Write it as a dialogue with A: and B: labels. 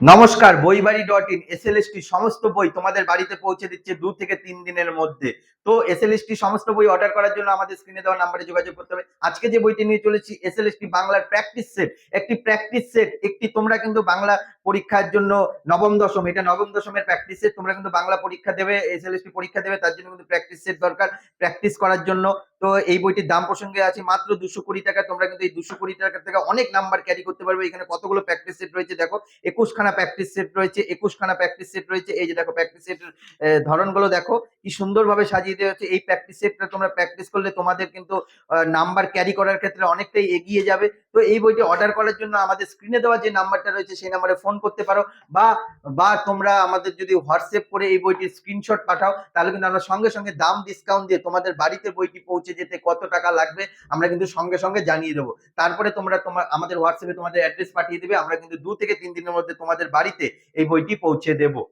A: নমস্কার, Boibari dot in SLST সমস্ত বই তোমাদের বাড়িতে পৌঁছে দিচ্ছে দু থেকে তিন দিনের মধ্যে। তো এসএলএসটি সমস্ত বই অর্ডার করার জন্য আমাদের স্ক্রিনে দেওয়া নাম্বারে যোগাযোগ করতে হবে। আজকে যে বইটি নিয়ে চলেছি এসএলএসটি বাংলার প্র্যাকটিস সেট একটি প্র্যাকটিস সেট একটি তোমরা কিন্তু বাংলা পরীক্ষার জন্য নবম, দশম, এটা নবম, দশমের প্র্যাকটিস সেট তোমরা কিন্তু বাংলা পরীক্ষা দেবে এস এসএলএসটি পরীক্ষা দেবে, তার জন্য কিন্তু প্র্যাকটিস সেট দরকার। প্র্যাকটিস করার জন্য তো এই বইটির দাম প্রসঙ্গে আছে মাত্র দুশো কোটি টাকা, তোমরা কিন্তু এই দুশো কোটি টাকা থেকে অনেক নাম্বার ক্যারি করতে পারবে। এখানে কতগুলো প্র্যাকটিস সেট রয়েছে দেখো, একুশখানা প্র্যাকটিস সেট রয়েছে, একুশখানা প্র্যাকটিস সেট রয়েছে, এই যে দেখো প্র্যাকটিস সেটের ধরনগুলো দেখো। কি সুন্দরভাবে সাজিয়ে দেওয়া হচ্ছে। এই প্র্যাকটিস সেটটা তোমরা প্র্যাকটিস করলে তোমাদের কিন্তু নাম্বার ক্যারি করার ক্ষেত্রে অনেকটাই এগিয়ে যাবে। তো এই বইটি অর্ডার করার জন্য আমাদের স্ক্রিনে দেওয়া যে নাম্বারটা রয়েছে, সেই নাম্বারে ফোন করতে পারো। বা বা তোমরা আমাদের যদি হোয়াটসঅ্যাপ করে এই বইটির স্ক্রিনশট পাঠাও, তাহলে কিন্তু আমরা সঙ্গে সঙ্গে দাম ডিসকাউন্ট দিয়ে তোমাদের বাড়িতে বইটি পৌঁছে যেতে কত টাকা লাগবে, আমরা কিন্তু সঙ্গে সঙ্গে জানিয়ে দেবো। তারপরে তোমরা তোমার, আমাদের হোয়াটসঅ্যাপে তোমাদের অ্যাড্রেস পাঠিয়ে দেবে, আমরা কিন্তু দু থেকে তিন দিনের মধ্যে তোমাদের বাড়িতে এই বইটি পৌঁছে দেবো।